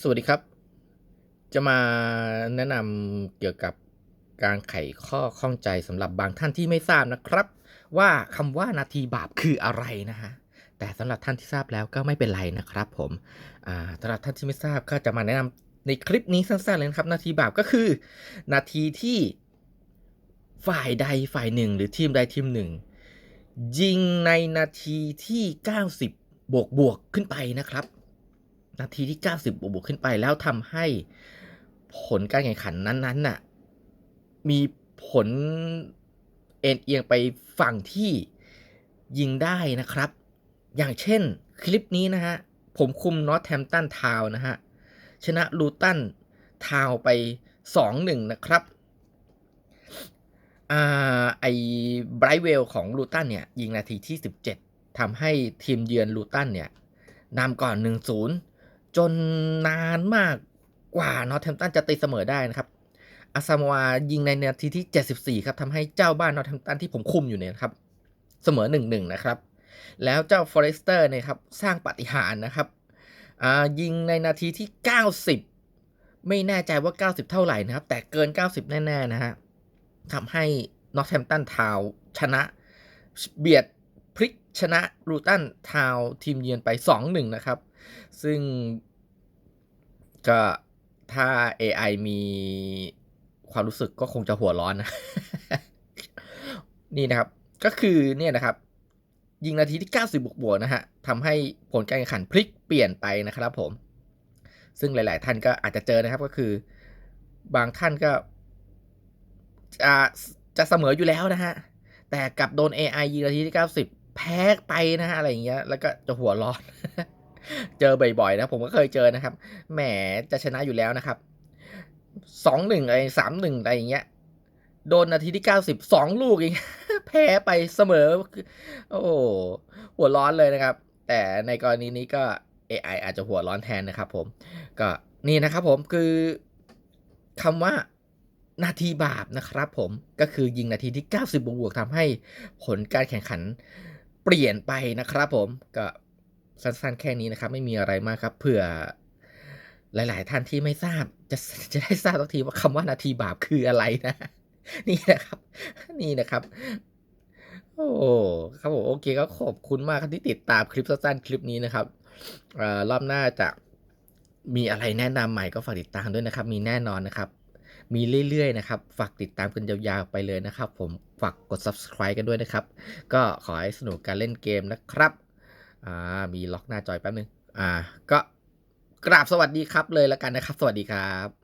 สวัสดีครับ จะมาแนะนำเกี่ยวกับการไขข้อข้องใจสำหรับบางท่านที่ไม่ทราบนะครับ ว่าคำว่านาทีบาปคืออะไรนะฮะแต่สำหรับท่านที่ทราบแล้วก็ไม่เป็นไรนะครับ ผมสำหรับท่านที่ไม่ทราบก็จะมาแนะนำในคลิปนี้สั้นๆเลยนะครับ นาทีบาปก็คือ นาทีที่ฝ่ายใดฝ่ายหนึ่ง หรือทีมใดทีมหนึ่ง ยิงในนาทีที่ 90 บวกบวกขึ้นไปนะครับ นาทีที่ 90 บวกขึ้นไป แล้วทำให้ผลการแข่งขันนั้นๆน่ะมีผลเอ็นเอียงไปฝั่งที่ยิงได้นะครับ อย่างเช่นคลิปนี้นะฮะ ผมคุมนอตแ a มตันทาวนะฮะ ชนะลูตันทาวไป 2-1 นะครับอ่าไอไบรท์เวลของลูตันเนี่ยยิงนาทีที่ 17ทำให้ทีมเยือนลูตันเนี่ยนำก่อน 1-0 จนนานมากกว่านอตแ a มตันจะตีเสมอได้นะครับอาซามาวายิงในนาทีที่ 74 ครับทำให้เจ้าบ้านนอตแ a มตันที่ผมคุมอยู่เนี่ยครับ เสมอ 1-1 นะครับ แล้วเจ้าฟอเรสเตอร์เนี่ยครับ สร้างปาฏิหาริย์นะครับยิงในนาทีที่ 90 ไม่แน่ใจว่า 90 เท่าไหร่นะครับ แต่เกิน 90 แน่ๆนะฮะทำให้นอตแ a มตันทาวชนะ เบียดพลิกชนะลูตันทาวทีมเยือนไป 2-1 นะครับ ซึ่งก็ถ้า AI มีความรู้สึกก็คงจะหัวร้อนนะ นี่นะครับ ก็คือเนี่ยนะครับ ยิงนาทีที่ 90 บวกบวกๆนะฮะทำให้ผลการแข่งขันพลิกเปลี่ยนไปนะครับผม ซึ่งหลาย ๆ ท่านก็อาจจะเจอนะครับก็คือบางท่านก็จะจะเสมออยู่แล้วนะฮะ แต่กลับโดน AI ยิงนาทีที่ 90 แพ้ไปนะฮะ อะไรอย่างเงี้ย แล้วก็จะหัวร้อน เจอบ่อยๆนะผมก็เคยเจอนะครับ แหมจะชนะอยู่แล้วนะครับสองหนึ่งอะไรสามหนึ่งอะไรอย่างเงี้ย โดนนาทีที่เก้าสิบสองลูกเองแพ้ไปเสมอ โอ้หหัวร้อนเลยนะครับ แต่ในกรณีนี้ก็ AI อาจจะหัวร้อนแทนนะครับ ผม ก็นี่นะครับผมคือคำว่านาทีบาปนะครับผมก็คือยิงนาทีที่ 90 บวกๆทำให้ผลการแข่งขันเปลี่ยนไปนะครับผมก็ สั้นๆแค่นี้นะครับ ไม่มีอะไรมากครับเผื่อหลาย ๆ ท่านที่ไม่ทราบจะจะได้ทราบสักทีว่าคำว่านาทีบาปคืออะไรนะ นี่นะครับ นี่นะครับ โอ้ครับผมโอเคก็ขอบคุณมากครับที่ติดตามคลิปสั้นๆคลิปนี้นะครับรอบหน้าจะมีอะไรแนะนำใหม่ก็ฝากติดตามด้วยนะครับ มีแน่นอนนะครับ มีเรื่อย ๆ นะครับ ฝากติดตามกันยาวๆไปเลยนะครับ ผมฝากกด subscribe กันด้วยนะครับ ก็ขอให้สนุกการเล่นเกมนะครับ อ่ามีล็อกหน้าจอยแป๊บนึงอ่าก็กราบสวัสดีครับเลยแล้วกันนะครับ สวัสดีครับ